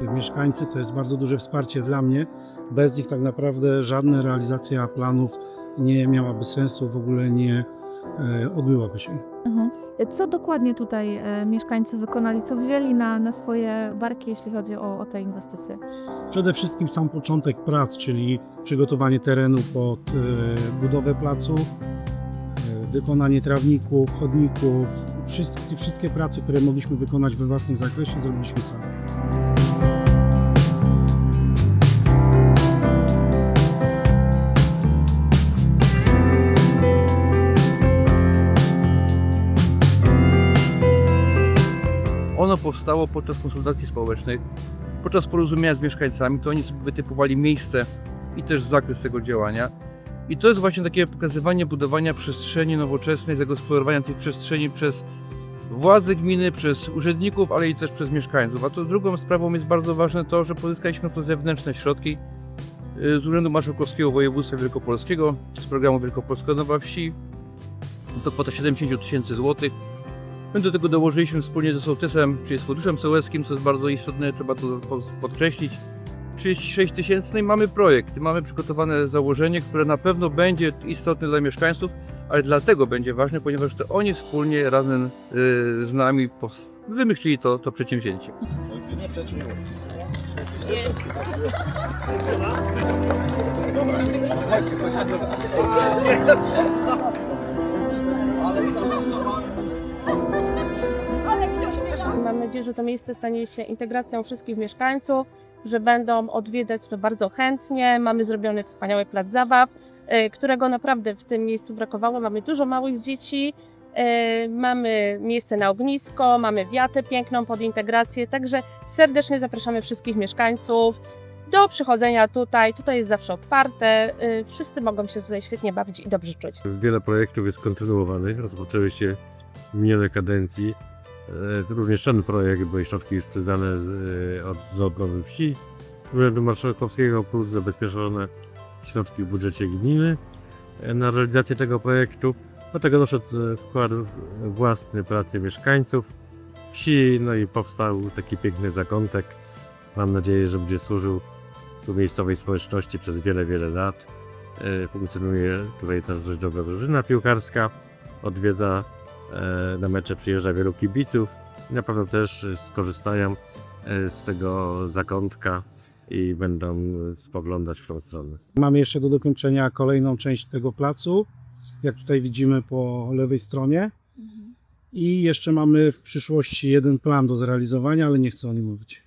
Mieszkańcy to jest bardzo duże wsparcie dla mnie. Bez nich tak naprawdę żadna realizacja planów nie miałaby sensu, w ogóle nie e, odbyłaby się. Mhm. Co dokładnie tutaj e, mieszkańcy wykonali, co wzięli na, na swoje barki, jeśli chodzi o, o te inwestycje? Przede wszystkim sam początek prac, czyli przygotowanie terenu pod e, budowę placu, wykonanie trawników, chodników, wszystkie, wszystkie prace, które mogliśmy wykonać we własnym zakresie, zrobiliśmy sami. Ono powstało podczas konsultacji społecznych, podczas porozumienia z mieszkańcami, to oni sobie wytypowali miejsce i też zakres tego działania. I to jest właśnie takie pokazywanie budowania przestrzeni nowoczesnej, zagospodarowania tej przestrzeni przez władze gminy, przez urzędników, ale i też przez mieszkańców. A to drugą sprawą jest bardzo ważne to, że pozyskaliśmy to zewnętrzne środki y, z Urzędu Marszałkowskiego Województwa Wielkopolskiego, z programu Wielkopolska Nowa Wsi. To kwota 70 tysięcy złotych. My do tego dołożyliśmy wspólnie ze sołtysem, czyli z funduszem sołeckim, co jest bardzo istotne, trzeba to po- podkreślić. 36 tysięcy, no i mamy projekt, mamy przygotowane założenie, które na pewno będzie istotne dla mieszkańców, ale dlatego będzie ważne, ponieważ to oni wspólnie razem y, z nami wymyślili to, to przedsięwzięcie. Nadzieję, że to miejsce stanie się integracją wszystkich mieszkańców, że będą odwiedzać to bardzo chętnie. Mamy zrobiony wspaniały plac zabaw, y, którego naprawdę w tym miejscu brakowało. Mamy dużo małych dzieci, y, mamy miejsce na ognisko, mamy wiatę piękną pod integrację, także serdecznie zapraszamy wszystkich mieszkańców do przychodzenia tutaj. Tutaj jest zawsze otwarte, y, wszyscy mogą się tutaj świetnie bawić i dobrze czuć. Wiele projektów jest kontynuowanych, rozpoczęły się minionej kadencji. E, Również ten projekt, bo środki już przyznane z, e, od z odnowy wsi Urzędu Marszałkowskiego, plus zabezpieczone środki w budżecie gminy e, na realizację tego projektu. Do tego doszedł wkład własny pracy mieszkańców wsi, no i powstał taki piękny zakątek. Mam nadzieję, że będzie służył tu miejscowej społeczności przez wiele, wiele lat. Funkcjonuje tutaj też dość dobra drużyna piłkarska. Odwiedza na mecze, przyjeżdża wielu kibiców i na pewno też e, skorzystają e, z tego zakątka i będą e, spoglądać w tą stronę. Mamy jeszcze do dokończenia kolejną część tego placu, jak tutaj widzimy po lewej stronie. I jeszcze mamy w przyszłości jeden plan do zrealizowania, ale nie chcę o nim mówić.